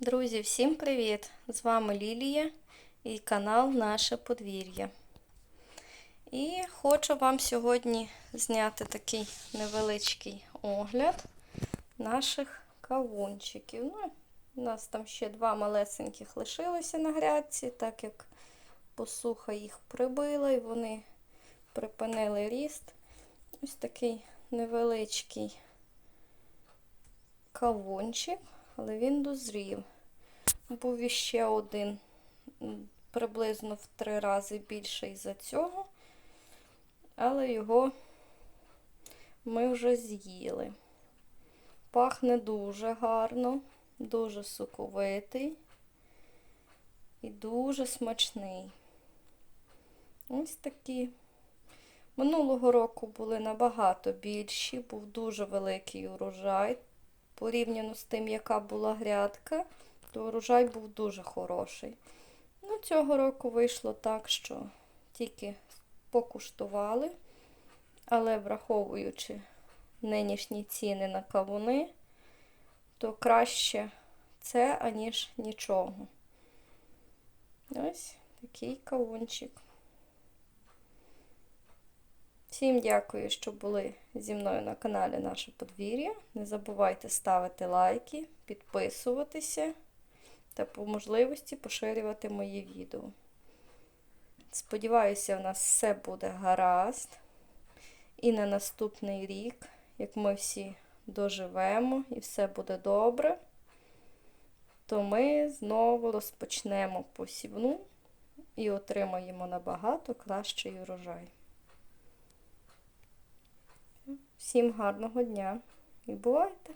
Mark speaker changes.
Speaker 1: Друзі, всім привіт! З вами Лілія і канал Наше подвір'я. І хочу вам сьогодні зняти такий невеличкий огляд наших кавунчиків. Ну, у нас там ще два малесеньких лишилося на грядці, так як посуха їх прибила і вони припинили ріст. Ось такий невеличкий кавунчик, але він дозрів. Був іще один, приблизно в три рази більший за цього, але його ми вже з'їли. Пахне дуже гарно, дуже соковитий і дуже смачний. Ось такі. Минулого року були набагато більші, був дуже великий урожай. Порівняно з тим, яка була грядка, то урожай був дуже хороший. Ну, Цього року вийшло так, що тільки покуштували, але враховуючи нинішні ціни на кавуни, то краще це, аніж нічого. Ось такий кавунчик. Всім дякую, що були зі мною на каналі Наше подвір'я. Не забувайте ставити лайки, підписуватися та по можливості поширювати мої відео. Сподіваюся, у нас все буде гаразд. І на наступний рік, як ми всі доживемо і все буде добре, то ми знову розпочнемо посівну і отримаємо набагато кращий урожай. Всім гарного дня і бувайте!